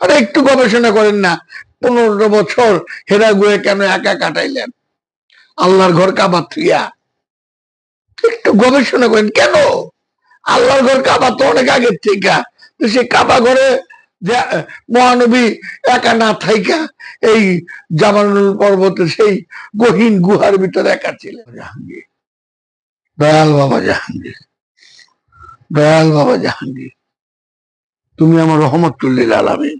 আরে একটু গবেষণা করেন না। পনেরো বছর হেরা গুয়ে কেন একা কাটাইলেন? আল্লাহর ঘর কাবা থুইয়া। একটু গবেষণা করেন, কেন? আল্লাহর ঘর কাবা তো অনেক আগের থেকে সে কাবা ঘরে মহানবী একা না থাইকা, এই জামানুল পর্বতে সেই গহীন গুহার ভিতরে একা ছিলেন। জাহাঙ্গীর। দয়াল বাবা জাহাঙ্গীর। দয়াল বাবা জাহাঙ্গীর। তুমি আমার রহমতুল্লিল আলামী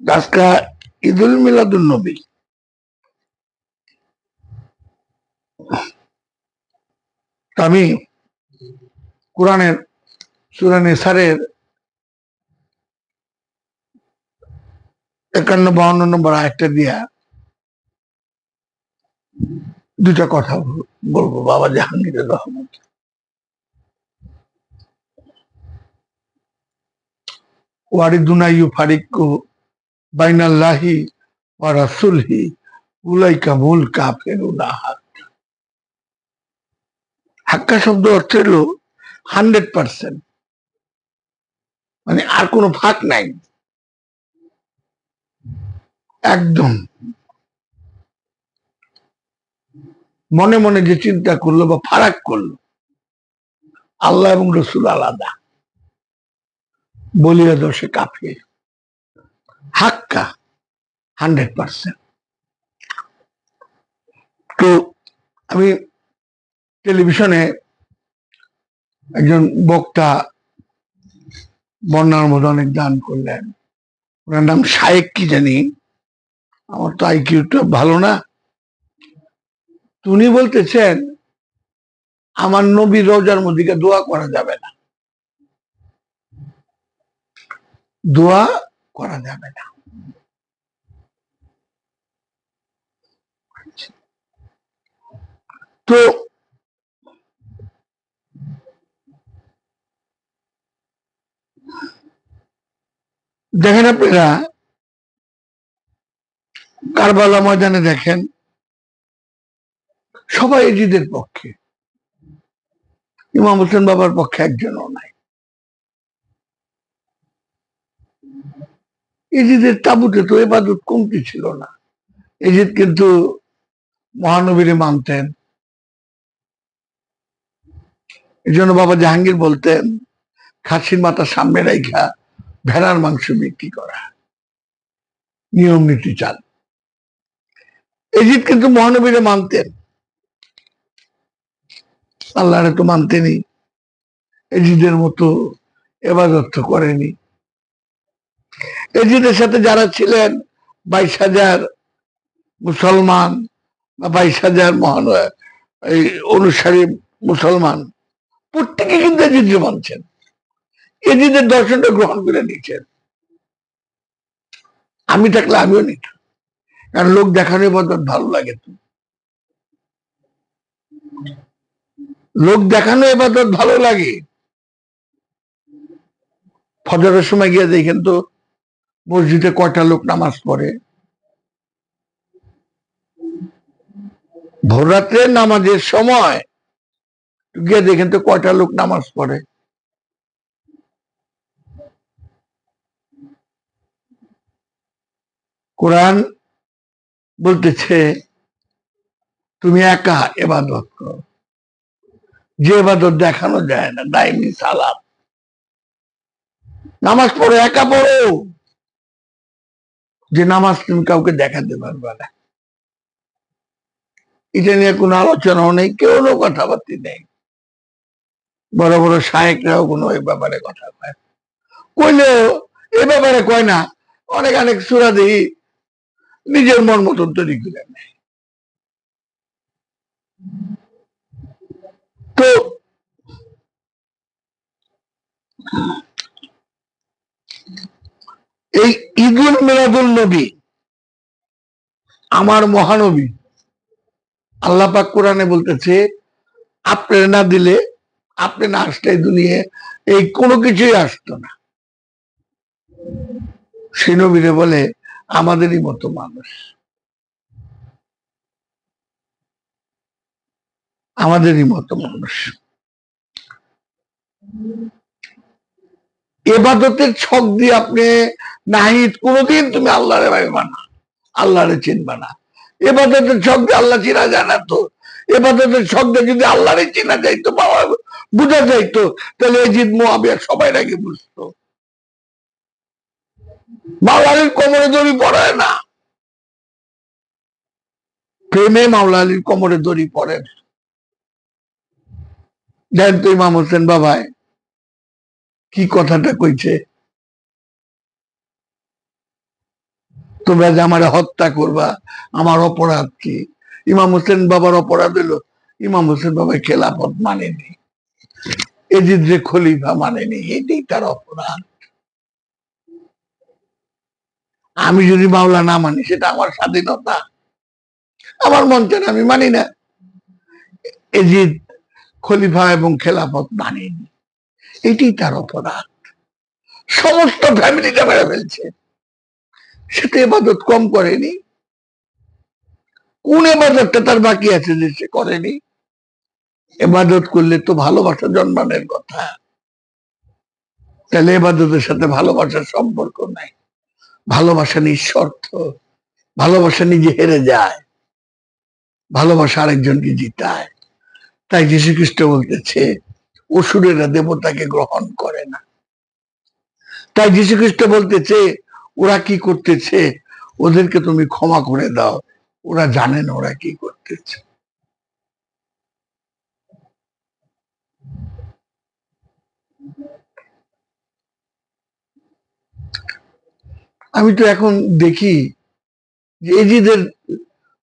আজকা ঈদুল মিলাদুল নবী। আমি কোরআনের সুরানে সারের একান্ন বাউন্ন নম্বর আয়টা দিয়া দুটা কথা বল- বলব, বাবা জাহাঙ্গীরের রহমত। ওয়ারিদুনা ফারিকু বাইনাল্লাহি ওয়া রাসূলহি, উলাইকা মুল কাফিরুনা হাক হাক্কা শব্দ অর্থ হলো হান্ড্রেড পার্সেন্ট। মানে আর কোনো ফাঁক নাই। একদম। মনে মনে যে চিন্তা করল বা ফারাক করল, আল্লাহ এবং রসুল আলাদা। বলিয়া দশে কাফে হাক্কা, হান্ড্রেড পার্সেন্ট। তো আমি টেলিভিশনে একজন বক্তা বন্যার মতো অনেক দান করলেন। ওনার নাম শায়েক কি জানি? আমার তো আইকিউটা ভালো না। উনি বলতেছেন, আমার নবী রোজার মধ্যে দোয়া করা যাবে না? দোয়া করা যাবে না। তো দেখেন আপনারা, কারবালা ময়দানে দেখেন, সবাই এজিদের পক্ষে। ইমাম হোসেন বাবার পক্ষে একজনও নাই। এজিদের তাবুতে তো এবাদত কমতি ছিল না। এজিদ কিন্তু মহানবীরে মানতেন। এই জন্য বাবা জাহাঙ্গীর বলতেন, খাসির মাথা সামনে রাইখা, ভেড়ার মাংস বিক্রি করা। নিয়ম নীতি চাল। এজিদ কিন্তু মহানবীরে মানতেন। আল্লাহরে তো মানতেনি এজিদের মতো এবাদত করেনি। এজিদের সাথে যারা ছিলেন, বাইশ হাজার মুসলমান বা বাইশ হাজার মহান এই অনুসারী মুসলমান, প্রত্যেকে কিন্তু এজিদকে মানছেন। এজিদের দর্শনটা গ্রহণ করে নিচ্ছেন আমি থাকলে আমিও নিতাম। কারণ লোক দেখানো বদল ভালো লাগে তো। লোক দেখানো এবাদত ভালো লাগে। ফজরের সময় গিয়ে দেখেন তো মসজিদে কয়টা লোক নামাজ পড়ে? ভোর রাত্রে নামাজের সময় গিয়ে দেখেন তো কয়টা লোক নামাজ পড়ে? কোরআন বলতেছে, তুমি একা এবাদত করো। যে এবাদত দেখানো যায় না দাইমি সালাম নামাজ পড়ো, একা পড়ো। যে নামাজ তুমি কাউকে দেখাতে পারবে না। এটা নিয়ে কোনো আলোচনাও নেই, কেউ কথাবার্তি নেই। বড় বড় সাহেবরাও কোনো এই ব্যাপারে কথা কয় কইলেও এ ব্যাপারে কয় না, অনেক অনেক সুরা দেখি নিজের মন মতন তৈরি করে নেয়। তো এই ঈদুল মিলাদুল নবী, আমার মহানবী। আল্লাহ পাক কোরআনে বলতেছে আপনি না দিলে আপনি না এই দুনিয়া, এই কোনো কিছুই আসতো না। সে বলে, আমাদেরই মতো মানুষ। আমাদেরই মতো মানুষ। এবাদতের ছক দিয়ে আপনি নাহিদ, কোনোদিন তুমি আল্লাহরে ভাইবা না, আল্লাহরে চিনবা না। এবাদতের ছক দিয়ে আল্লাহ চিনা যায় না তো। এবাদতের ছক দিয়ে যদি আল্লাহরে চিনা যাইতো বাবা, বুঝা যাইতো তাহলে এই জিদ মোয়াবিয়া সবাই নাকি বুঝতো। মাওলালির কোমরে দড়ি পড়ে না। প্রেমে মাওলা আলীর কোমরে দড়ি পড়ে না। দেন তো ইমাম হোসেন বাবায় কি কথাটা কইছে? তোমরা যে আমার হত্যা করবা, আমার অপরাধ কি? ইমাম হোসেন বাবার অপরাধ হলো ইমাম হোসেন বাবা খেলাফত মানেনি। এজিদ যে খলিফা মানেনি, এটাই তার অপরাধ। আমি যদি মাওলা না মানি, সেটা আমার স্বাধীনতা। আমার মন চান আমি মানি না। এজিদ খলিফা এবং খেলাফত মানেনি। এটাই তার অপরাধ। সমস্ত ফ্যামিলিটা মেরে ফেলছে। সে তো এবাদত কম করেনি। কোন এবাদতটা তার বাকি আছে যে সে করেনি? এবাদত করলে তো ভালোবাসা জন্মানোর কথা। তাহলে এবাদতের সাথে ভালোবাসার সম্পর্ক নাই। ভালোবাসা নিঃস্বার্থ ভালোবাসা নিজে হেরে যায়। ভালোবাসা আরেকজনকে জিতায়। তাই যীশু খ্রিস্ট বলতেছে অসুরেরা দেবতাকে গ্রহণ করে না। তাই যীশু খ্রিস্ট বলতেছে, ওরা কি করতেছে? ওদেরকে তুমি ক্ষমা করে দাও। ওরা জানে না ওরা কি করতেছে। আমি তো এখন দেখি যে এই এজিদের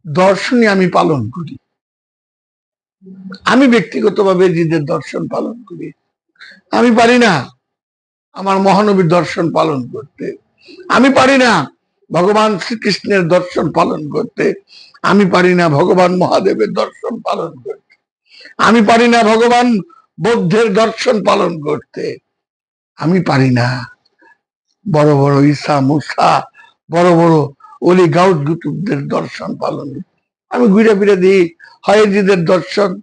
দর্শনই আমি পালন করি। আমি ব্যক্তিগতভাবে এজিদের দর্শন পালন করি। আমি পারি না আমার মহানবীর দর্শন পালন করতে। আমি পারি না ভগবান শ্রীকৃষ্ণের দর্শন পালন করতে। আমি পারি না ভগবান মহাদেবের দর্শন পালন করতে। আমি পারি না ভগবান বৌদ্ধের দর্শন পালন করতে। আমি পারি না। বড় বড় ঈসা মুসা, বড় বড় অলি গাউদ গুতুবদের দর্শন পালন। আমি ঘুরে ফিরে দিই। হয়েজিদের দর্শন,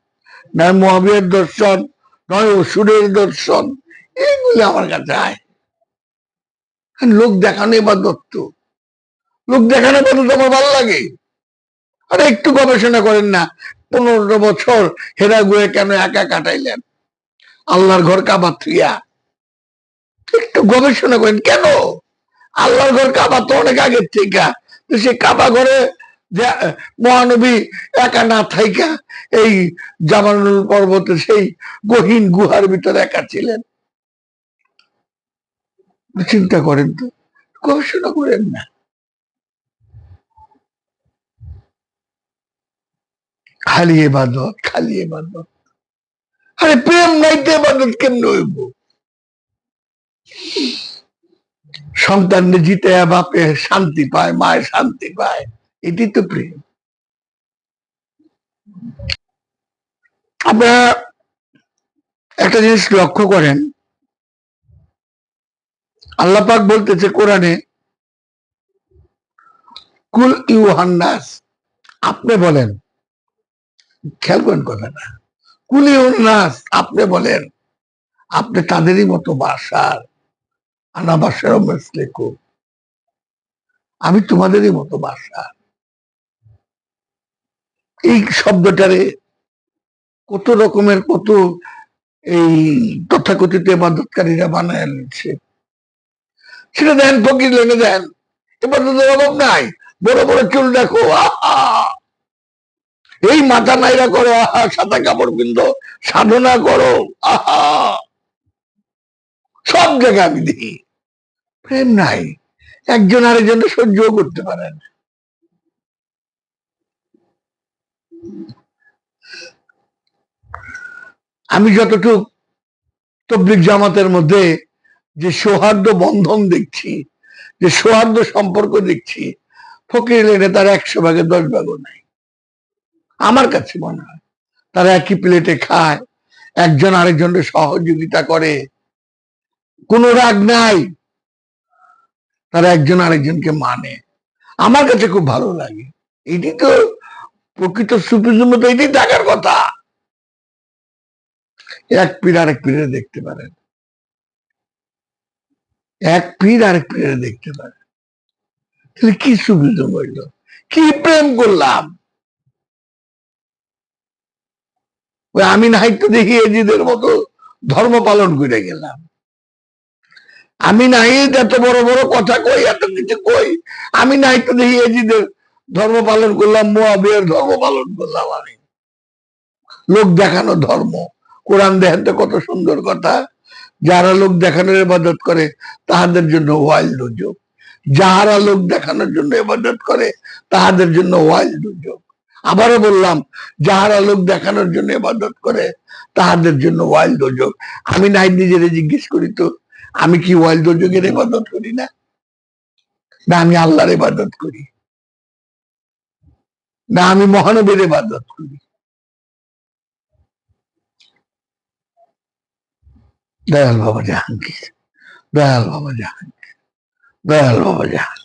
নয় মহাবীরের দর্শন, নয় অসুরের দর্শন, এইগুলি আমার কাছে আয়। লোক দেখানো এবার দত্ত। লোক দেখানো পর্যন্ত আমার ভালো লাগে। আরে একটু গবেষণা করেন না পনেরো বছর হেরা গুয়ে কেন একা কাটাইলেন? আল্লাহর ঘর কাবার থুইয়া। একটু গবেষণা করেন, কেন? আল্লাহর ঘর কাবা তো অনেক আগের থেকে। সে কাবা ঘরে যে, মহানবী একা না থাইকা এই জামানুল পর্বতে সেই গহীন গুহার ভিতরে একা ছিলেন। চিন্তা করেন তো, গবেষণা করেন না। খালি এবাদত খালি এবাদত। আরে প্রেম নাইতে এবাদত কেমনে হইব? সন্তান জিতে বাপে শান্তি পায় মায়ের শান্তি পায়। এটি তো প্রেম আপনারা একটা জিনিস লক্ষ্য করেন। আল্লাহ পাক বলতেছে কোরআনে, কুল ইউহান্নাস আপনি বলেন। খেয়াল করেন কথাটা। কুল ইউহান্নাস আপনি বলেন। আপনি তাদেরই মতো বাসার, আনা বাসার আমি তোমাদেরই মতো বাসা এই শব্দটারে কত রকমের কত এই তথাকথিত ইবাদতকারীরা বানায় নিচ্ছে সেটা দেন, ফকির লেনে দেন। এবার তো অভাব নাই। বড় বড় চুল দেখো এই মাথা নাইরা করো, আহা! সাদা কাপড় পিন্ধো, সাধনা করো, আহা! সব জায়গায় আমি দেখি। প্রেম নাই। একজন আরেকজনের সহ্য করতে পারে না আমি যতটুক তবলিক জামাতের মধ্যে যে সৌহার্দ্য বন্ধন দেখছি, যে সৌহার্দ্য সম্পর্ক দেখছি, ফকির লেনে তার একশো ভাগে দশ ভাগও নাই। আমার কাছে মনে হয় তারা একই প্লেটে খায়, একজন আরেকজনের সহযোগিতা করে। কোনো রাগ নাই, তারা একজন আরেকজনকে মানে। আমার কাছে খুব ভালো লাগে। এটি তো প্রকৃত সুফিজম তো এটি থাকার কথা। এক পীর আরেক পীরে দেখতে পারেন। এক পীর আরেক পীরে দেখতে পারে তাহলে কি সুবিধা হইল? কি প্রেম করলাম? ওই আমি না একটু দেখি এজিদের মতো ধর্ম পালন করে গেলাম। আমি নাই এত বড় বড় কথা কই, এত কিছু কই? আমি না একটু দেখি এজিদের ধর্ম পালন করলাম, মোয়াবিয়ার ধর্ম পালন করলাম আমি। লোক দেখানো ধর্ম। কোরআন দেখেন তো কত সুন্দর কথা। যারা লোক দেখানোর ইবাদত করে, তাহাদের জন্য ওয়াইল্ড দুর্যোগ যাহারা লোক দেখানোর জন্য ইবাদত করে, তাহাদের জন্য ওয়াইল্ড দুর্যোগ আবারও বললাম, যাহারা লোক দেখানোর জন্য ইবাদত করে, তাহাদের জন্য ওয়াইল্ড দুর্যোগ আমি নাই নিজেরে জিজ্ঞেস করি তো, আমি কি ওয়াইল্ড দুর্যোগের ইবাদত করি না? না, আমি আল্লাহর ইবাদত করি। না আমি মহানবীর ইবাদত করি দয়াল বাবা জাহাঙ্গীর দয়াল বাবা জাহাঙ্গীর দয়াল বাবা জাহাঙ্গীর।